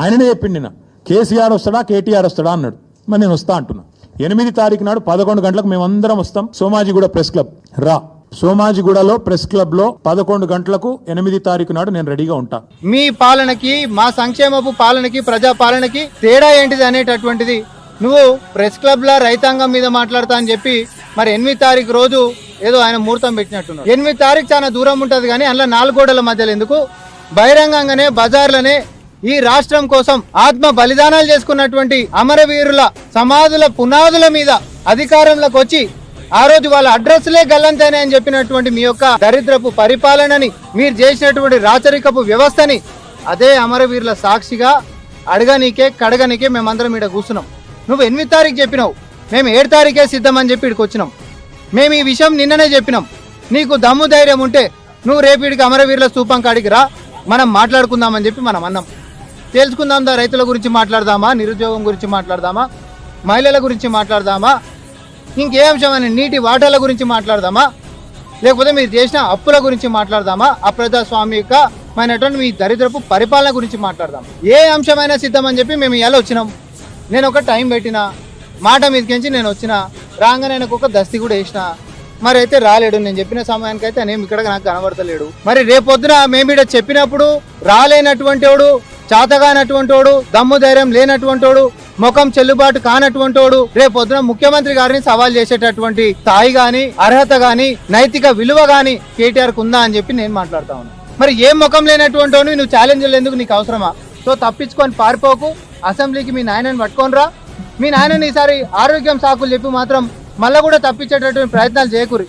ఆయననే చెప్పిండి నిన్న కేసీఆర్ వస్తాడా కేటీఆర్ వస్తాడా అన్నాడు. మరి నేను వస్తా అంటున్నా. ఎనిమిది తారీఖు నాడు పదకొండు గంటలకు మేమందరం వస్తాం. Somajiguda press club. రా. సోమాజిగూడలో ప్రెస్ క్లబ్లో పదకొండు గంటలకు ఎనిమిది తారీఖు నాడు నేను రెడీగా ఉంటా. మీ పాలనకి మా సంక్షేమపు పాలనకి ప్రజా పాలనకి తేడా ఏంటిది అనేటటువంటిది నువ్వు ప్రెస్ క్లబ్ లా రైతాంగం మీద మాట్లాడతా అని చెప్పి మరి ఎనిమిది తారీఖు రోజు ఏదో ఆయన ముహూర్తం పెట్టినట్టున్నాడు ఎనిమిది తారీఖు చాలా దూరం ఉంటది కానీ అందులో నాలుగోడల మధ్యలో ఎందుకు? బహిరంగంగానే బజార్లనే ఈ రాష్ట్రం కోసం ఆత్మ బలిదానాలు చేసుకున్నటువంటి అమరవీరుల సమాధుల పునాదుల మీద అధికారంలోకి వచ్చి ఆ రోజు వాళ్ళ అడ్రస్లే గల్లంతేనే అని చెప్పినటువంటి మీ యొక్క దరిద్రపు పరిపాలనని మీరు చేసినటువంటి రాచరికపు వ్యవస్థని అదే అమరవీరుల సాక్షిగా అడగనీకే కడగనీకే మేమందరం ఇక్కడ కూర్చున్నాం. నువ్వు ఎనిమిది తారీఖు చెప్పినావు మేము ఏడు తారీఖే సిద్ధం అని చెప్పి ఇక్కడికి వచ్చినాం. మేము ఈ విషయం నిన్ననే చెప్పినాం. నీకు దమ్ము ధైర్యం ఉంటే నువ్వు రేపు ఇడికి అమరవీరుల స్థూపం కాడికి రా మనం మాట్లాడుకుందామని చెప్పి మనం అన్నాం. తెలుసుకుందాం దా రైతుల గురించి మాట్లాడదామా నిరుద్యోగం గురించి మాట్లాడదామా మహిళల గురించి మాట్లాడదామా ఇంకే అంశమైన నీటి వాటాల గురించి మాట్లాడదామా లేకపోతే మీరు చేసిన అప్పుల గురించి మాట్లాడదామా అప్రజాస్వామికమైనటువంటి మీ దరిద్రపు పరిపాలన గురించి మాట్లాడదాం. ఏ అంశమైనా సిద్ధం అని చెప్పి మేము ఇలా వచ్చినాం. నేను ఒక టైం పెట్టిన మాట మీదకించి నేను వచ్చిన రాగానే ఒక దస్తి కూడా వేసిన మరి అయితే రాలేడు నేను చెప్పిన సమయానికి అయితే నేను ఇక్కడ నాకు కనబడతలేడు. మరి రేపొద్దున మేము ఇక్కడ చెప్పినప్పుడు రాలేనటువంటి వాడు చాతగానటువంటి వాడు దమ్ము ధైర్యం లేనటువంటి వాడు ముఖం చెల్లుబాటు కానటువంటి వాడు రేపొద్దున ముఖ్యమంత్రి గారిని సవాల్ చేసేటటువంటి స్థాయి గాని అర్హత గాని నైతిక విలువ గాని కేటీఆర్ ఉందా అని చెప్పి నేను మాట్లాడుతా మరి ఏ ముఖం లేనటువంటి నువ్వు ఛాలెంజ్ ఎందుకు నీకు అవసరమా? సో తప్పించుకొని పారిపోకు అసెంబ్లీకి మీ నాయనని పట్టుకొని రా. మీ నాయనని ఈసారి ఆరోగ్యం సాకులు చెప్పి మాత్రం మళ్ళా కూడా తప్పించేటటువంటి ప్రయత్నాలు చేయకూరి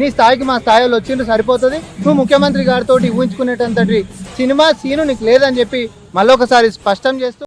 నీ స్థాయికి మా స్థాయిలో వచ్చిండు సరిపోతుంది. నువ్వు ముఖ్యమంత్రి గారితో ఊహించుకునేటంతటి సినిమా సీను నీకు లేదని చెప్పి మళ్ళొకసారి స్పష్టం చేస్తూ